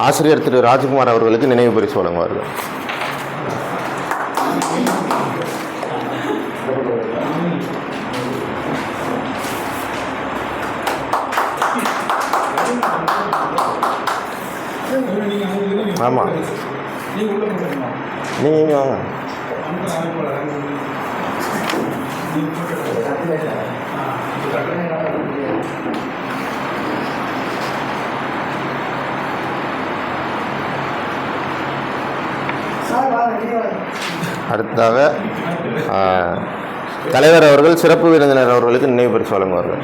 ஆசிரியர் திரு ராஜ்குமார் அவர்களுக்கு நினைவு பரிசு வழங்குவார்கள் ஆமாம் நீங்கள் வாங்க. அடுத்ததாக தலைவர் அவர்கள் சிறப்பு விருந்தினர் அவர்களுக்கு நினைவு பரிசு வழங்குவார்கள்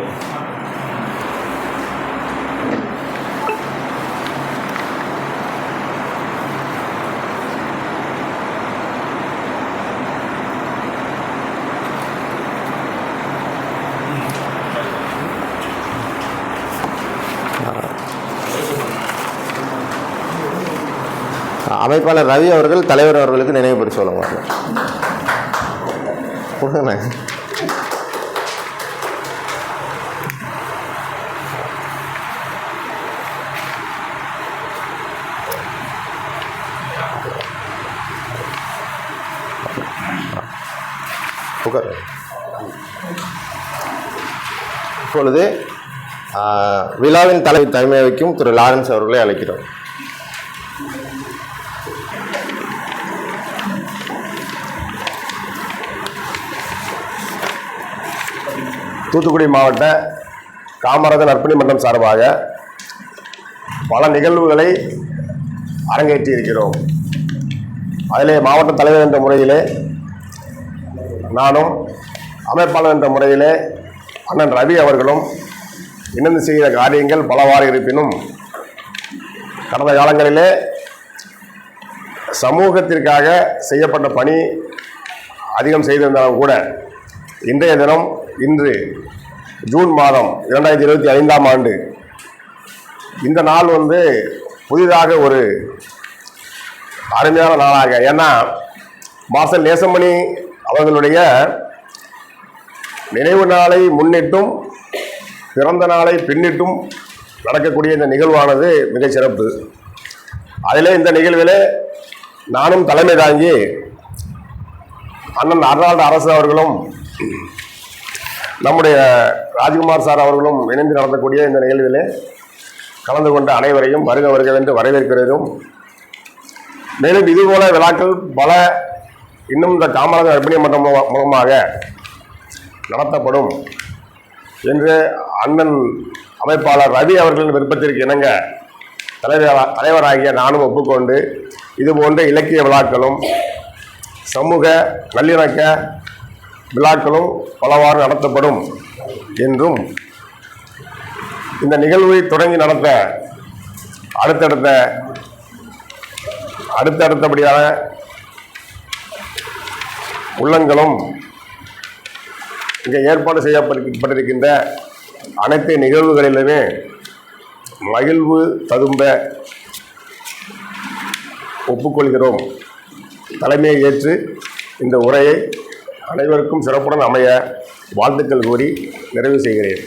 அமைப்பாளர் ரவி அவர்கள் தலைவர் அவர்களுக்கு நினைவு பரிசு வழங்குவார்கள் இப்பொழுது விழாவின் தலைமை தலைமை வைக்கும் திரு லாரன்ஸ் அவர்களை அழைக்கிறோம். தூத்துக்குடி மாவட்ட காமராஜர் நற்பணி மன்றம் சார்பாக பல நிகழ்வுகளை அரங்கேற்றி இருக்கிறோம். அதிலே மாவட்ட தலைவர் என்ற முறையிலே நானும் அமைப்பாளர் என்ற முறையிலே அண்ணன் ரவி அவர்களும் இணைந்து செய்த காரியங்கள் பலவாறு இருப்பினும் கடந்த காலங்களிலே சமூகத்திற்காக செய்யப்பட்ட பணி அதிகம் செய்திருந்தாலும் கூட இன்றைய தினம் இன்று ஜூன் மாதம் இரண்டாயிரத்தி இருபத்தி ஐந்தாம் ஆண்டு. இந்த நாள் வந்து புதிதாக ஒரு அருமையான நாளாக. ஏன்னா மாசல் நேசமணி அவர்களுடைய நினைவு நாளை முன்னிட்டும் பிறந்த நாளை பின்னிட்டும் நடக்கக்கூடிய இந்த நிகழ்வானது மிகச் சிறப்பு. அதிலே இந்த நிகழ்விலே நானும் தலைமை தாங்கி அண்ணன் அர்னால்டு அரசு அவர்களும் நம்முடைய ராஜ்குமார் சார் அவர்களும் இணைந்து நடத்தக்கூடிய இந்த நிகழ்விலே கலந்து கொண்ட அனைவரையும் வருக வருக வரவேற்கிறதும் மேலும் இதுபோல விழாக்கள் பல இன்னும் இந்த காமராஜர் அர்ப்பணிய மன்றம் மூலமாக நடத்தப்படும். என்று அண்ணன் அமைப்பாளர் ரவி அவர்களின் விருப்பத்திற்கு இணங்க தலைவர் தலைவராகிய நானும் ஒப்புக்கொண்டு இதுபோன்ற இலக்கிய விழாக்களும் சமூக நல்லிணக்க விழாக்களும் பலவாறு நடத்தப்படும் என்றும் இந்த நிகழ்வை தொடங்கி நடத்த அடுத்தடுத்த அடுத்தடுத்தபடியான உள்ளங்களும் இங்கே ஏற்பாடு செய்யப்பட்டிருக்கின்ற அனைத்து நிகழ்வுகளிலுமே மகிழ்வு ததும்ப ஒப்புக்கொள்கிறோம். தலைமையை ஏற்று இந்த உரையை அனைவருக்கும் சிறப்புடன் அமைய வாழ்த்துக்கள் கூறி நிறைவு செய்கிறேன்.